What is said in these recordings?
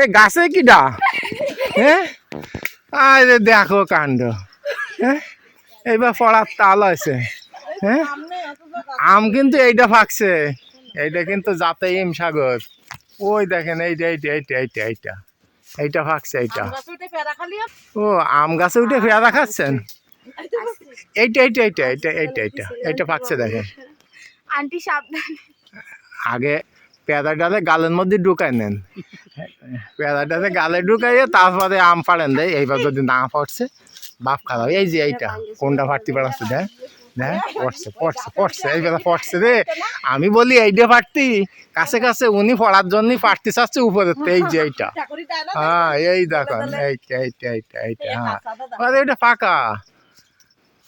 এ গাছে কি ডা হ্যাঁ আরে দেখো কাণ্ড। হ্যাঁ এইবার পড়ার তাল আছে হ্যাঁ আম কিন্তু এইটা ফাঁকছে। এইটা কিন্তু যাতে ইম সাগর। ওই দেখেন এইটা এইটা এইটা এইটা এইটা। এইটা ফাঁকছে এইটা। ও আম গাছে উঠে পেয়ারা খাচ্ছেন? এইটা এইটা এইটা এইটা এইটা এইটা। এইটা ফাঁকছে দেখেন। আন্টি সাবধান। আগে ডালে গালের মধ্যে ঢুকাই নেন। ডালে গালে ঢুকাইয়ে তারপরে আম ফাড়েন দেয়। এইবার যদি না পড়ছে, বাপ খারাপ। এই যে এইটা, কোনটা ফাটতে পারছে দেখ। দেখ, পড়ছে পড়ছে পড়ছে, এইবার পড়ছে রে। আমি বলি এইটা ফাটতি, কাছে কাছে উনি পড়ার জন্যই ফাটতে চাচ্ছে উপরে এই যে এইটা। হ্যাঁ এই দেখুন, এইটা এইটা এইটা এইটা হ্যাঁ। আরে, এটা পাকা।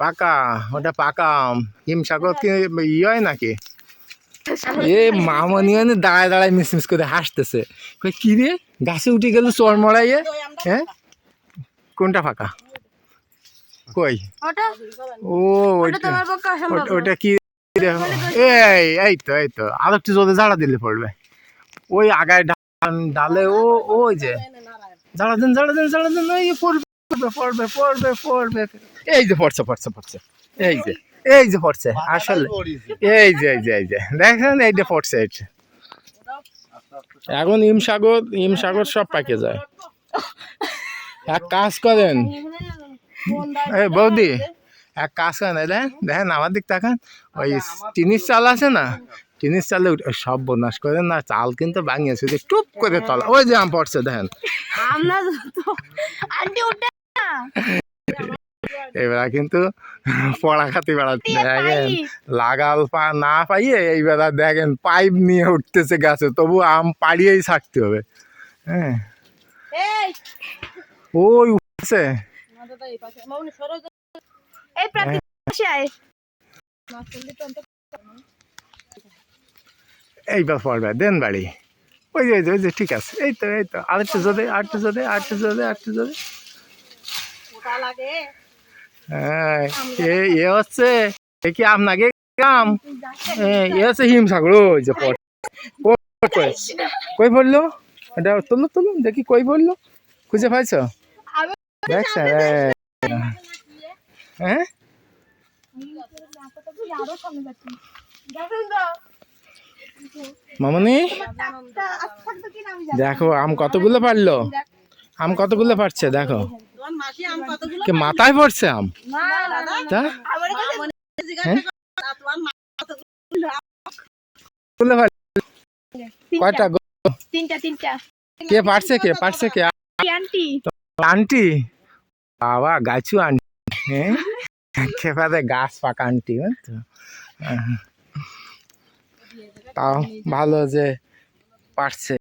পাকা, ওটা পাকা হিমসাগর কি ইয়ে হয় নাকি? এ মামনি মানে দাঁড়ায় দাঁড়ায় মিসমিস করে হাসতেছে। কি রে? গাছে উঠে গেল চর মরাইয়ে হ্যাঁ? কোনটা ফাঁকা? কই? ও ওটা কি এই এই তো এই তো। আর একটু জোরে ঝাড়া দিলে পড়বে। ওই আগায় ডান- ডালে ও ওই যে। ঝাড়া দেন ঝাড়া দেন ঝাড়া দেন এই পড়বে পড়বে পড়বে পড়বে। এই যে পড়ছে পড়ছে পড়ছে। এই যে। এই যে পড়ছে আসলে। এই যে এই যে এই যে। দেখেন এই যে পড়ছে এটা এখন ইমসাগর ইমসাগর সব পাকে যায়। এক কাজ করেন। এই বৌদি এক কাজ করেন এই দেখেন দেখেন আমার দিক তাকান। ওই টিনির চাল আছে না? টিনির চালে সব বনাশ করেন না চাল কিন্তু ভাঙিয়েছে যে টুপ করে তলা। ওই যে আম পড়ছে দেখেন আমরা তো আন্টি ওটা না এবার কিন্তু পড়া খাতে বেড়াচ্ছে। দেখেন লাগাল পা না পাইয়ে এইবার দেখেন পাইপ নিয়ে উঠতেছে গাছে তবু আম পাড়িয়েই ছাড়তে হবে। হ্যাঁ। ওই উঠছে। ভাষায় এইবার পড়বে দেন বাড়ি। ওই যে ওই যে, ঠিক আছে। এই তো এই তো আরেকটু জোরে আরেকটু জোরে আরেকটু জোরে আরেকটু জোরে হ্যাঁ এ এ হচ্ছে এ কি আপনাকে কাম এ হচ্ছে হিমসাগর ওই যে পড়, কই পড়ল এটা তুলো তুলো দেখি কই পড়ল খুঁজে পাইছো? আমি হ্যাঁ? মামনি? দেখো আম কতগুলো পারল? আম কতগুলো পারছে? দেখো। কে মাথায় পড়ছে আম? তা? হ্যাঁ? কয়টা তিনটা তিনটা। কে পারছে কে? পারছে কে? Aunty aunty. বাবা গাছু আন্টি। হ্যাঁ খেপাতে গাছ পাকা আন্টি তাও ভালো যে পারছে।